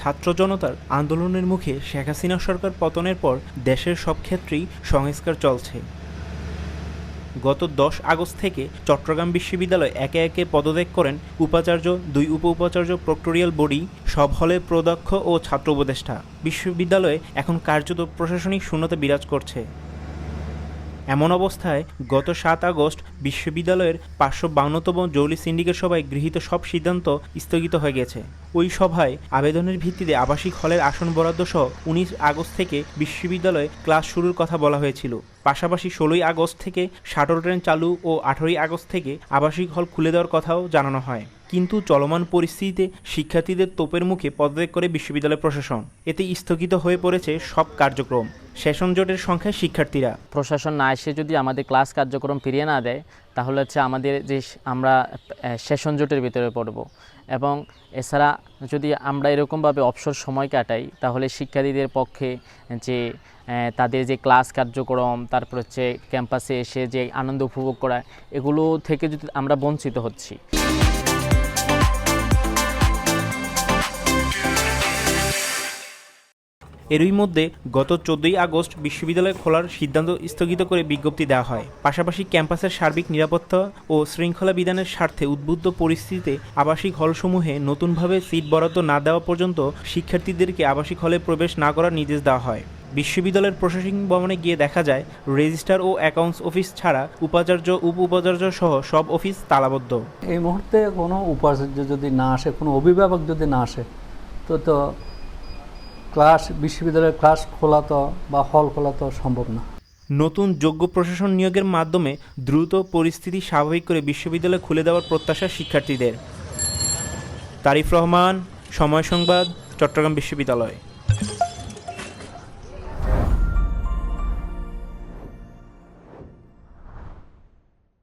ছাত্র জনতার আন্দোলনের মুখে শেখ হাসিনা সরকার পতনের পর দেশের সব ক্ষেত্রেই সংস্কার চলছে। গত দশ আগস্ট থেকে চট্টগ্রাম বিশ্ববিদ্যালয় একে একে পদত্যাগ করেন উপাচার্য, দুই উপ উপাচার্য প্রক্টোরিয়াল বডি, সব হলে প্রদক্ষ ও ছাত্র উপদেষ্টা। বিশ্ববিদ্যালয়ে এখন কার্যত প্রশাসনিক শূন্যতা বিরাজ করছে। এমন অবস্থায় গত সাত আগস্ট বিশ্ববিদ্যালয়ের পাঁচশো বাউন্নতম জৌলি সিন্ডিকেট সভায় গৃহীত সব সিদ্ধান্ত স্থগিত হয়ে গেছে। ওই সভায় আবেদনের ভিত্তিতে আবাসিক হলের আসন বরাদ্দ সহ উনিশ আগস্ট থেকে বিশ্ববিদ্যালয়ে ক্লাস শুরুর কথা বলা হয়েছিল। পাশাপাশি ষোলোই আগস্ট থেকে শাটল ট্রেন চালু ও আঠেরোই আগস্ট থেকে আবাসিক হল খুলে দেওয়ার কথাও জানানো হয়। কিন্তু চলমান পরিস্থিতিতে শিক্ষার্থীদের তোপের মুখে পদত্যাগ করে বিশ্ববিদ্যালয় প্রশাসন। এতে স্থগিত হয়ে পড়েছে সব কার্যক্রম। সেশন জটের সংখ্যায় শিক্ষার্থীরা। প্রশাসন না এসে যদি আমাদের ক্লাস কার্যক্রম ফিরিয়ে না দেয়, তাহলে হচ্ছে আমাদের যে আমরা সেশন জোটের ভিতরে পড়ব। এবং এছাড়া যদি আমরা এরকমভাবে অবসর সময় কাটাই, তাহলে শিক্ষার্থীদের পক্ষে যে তাদের যে ক্লাস কার্যক্রম, তারপর হচ্ছে ক্যাম্পাসে এসে যে আনন্দ উপভোগ করা, এগুলো থেকে যদি আমরা বঞ্চিত হচ্ছি। এরই মধ্যে গত চোদ্দই আগস্ট বিশ্ববিদ্যালয় খোলার সিদ্ধান্ত স্থগিত করে বিজ্ঞপ্তি দেওয়া হয়। পাশাপাশি ক্যাম্পাসের সার্বিক নিরাপত্তা ও শৃঙ্খলা বিধানের স্বার্থে উদ্বুদ্ধ পরিস্থিতিতে আবাসিক হলসমূহে নতুনভাবে সিট বরাদ্দ না দেওয়া পর্যন্ত শিক্ষার্থীদেরকে আবাসিক হলে প্রবেশ না করার নির্দেশ দেওয়া হয়। বিশ্ববিদ্যালয়ের প্রশাসনিক ভবনে গিয়ে দেখা যায়, রেজিস্টার ও অ্যাকাউন্টস অফিস ছাড়া উপাচার্য উপ উপাচার্য সহ সব অফিস তালাবদ্ধ। এই মুহূর্তে কোনো উপাচার্য যদি না আসে, কোনো অভিভাবক যদি না আসে, তো তো ক্লাস, বিশ্ববিদ্যালয়ের ক্লাস খোলা তো বা হল খোলা তো সম্ভব না। নতুন যোগ্য প্রশাসন নিয়োগের মাধ্যমে দ্রুত পরিস্থিতি স্বাভাবিক করে বিশ্ববিদ্যালয় খুলে দেওয়ার প্রত্যাশা শিক্ষার্থীদের। তারিফ রহমান, সময় সংবাদ, চট্টগ্রাম বিশ্ববিদ্যালয়।